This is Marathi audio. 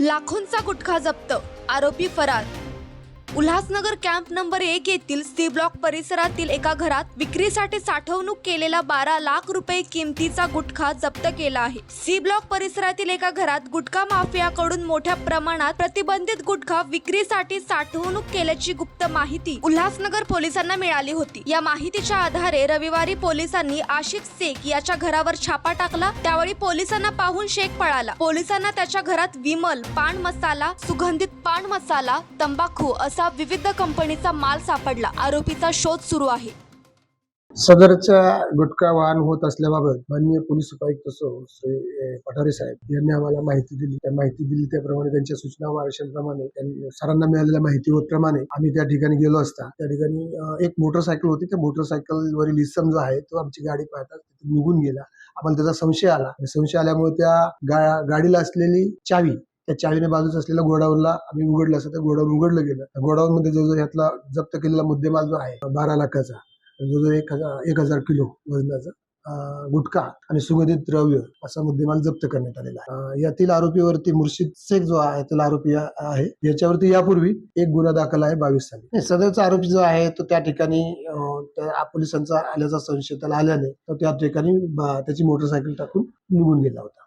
लाखोंचा गुटखा जप्त. आरोपी फरार. उल्हासनगर कॅम्प नंबर एक येथील सी ब्लॉक परिसरातील एका घरात विक्रीसाठी साठवणूक केलेला बारा लाख रुपये किमतीचा गुटखा जप्त केला आहे. सी ब्लॉक परिसरातील एका घरात गुटखा माफियाकडून मोठ्या प्रमाणात प्रतिबंधित गुटखा विक्रीसाठी साठवणूक केल्याची गुप्त माहिती उल्हासनगर पोलिसांना मिळाली होती. या माहितीच्या आधारे रविवारी पोलिसांनी आशिफ शेख याच्या घरावर छापा टाकला. त्यावेळी पोलिसांना पाहून शेख पळाला. पोलिसांना त्याच्या घरात विमल पान मसाला सुगंधित पान मसाला तंबाखू असा विविध कंपनीचा माल सापडला. आरोपीचा शोध सुरू आहे. सदरचा गुटखा वाहन होत असल्याबाबत माननीय पोलीस उपायुक्त सो श्री पठारे साहेब यांनी आम्हाला माहिती दिली. त्या माहिती दिली त्याप्रमाणे त्यांच्या सूचना व त्यांनी सरांना मिळालेल्या प्रमाणे आम्ही त्या ठिकाणी गेलो असता. त्या ठिकाणी एक मोटरसायकल होती. त्या मोटरसायकलवरील इसम जो आहे तो आमची गाडी पाहता निघून गेला. आम्हाला त्याचा संशय आला. आणि संशय आल्यामुळे त्या गाडीला असलेली चावी त्या चाळीने बाजूच असलेल्या गोडाऊनला आम्ही उघडलं असं त्या गोडाऊन उघडलं गेलं. गोडाऊन मध्ये जो जो यातला जप्त केलेला मुद्देमाल जो आहे बारा लाखाचा. जो एक हजार एक हजार किलो वजनाचा गुटखा आणि सुगंधित द्रव्य असा मुद्देमाल जप्त करण्यात आलेला आहे. यातील आरोपीवरती मुर्शिद शेख जो आहे त्याला आरोपी आहे. याच्यावरती यापूर्वी एक गुन्हा दाखल आहे बावीस साली. सदरचा आरोपी जो आहे तो त्या ठिकाणी पोलिसांचा आल्याचा संशय त्याला आल्याने तो त्या ठिकाणी त्याची मोटरसायकल टाकून निघून गेला होता.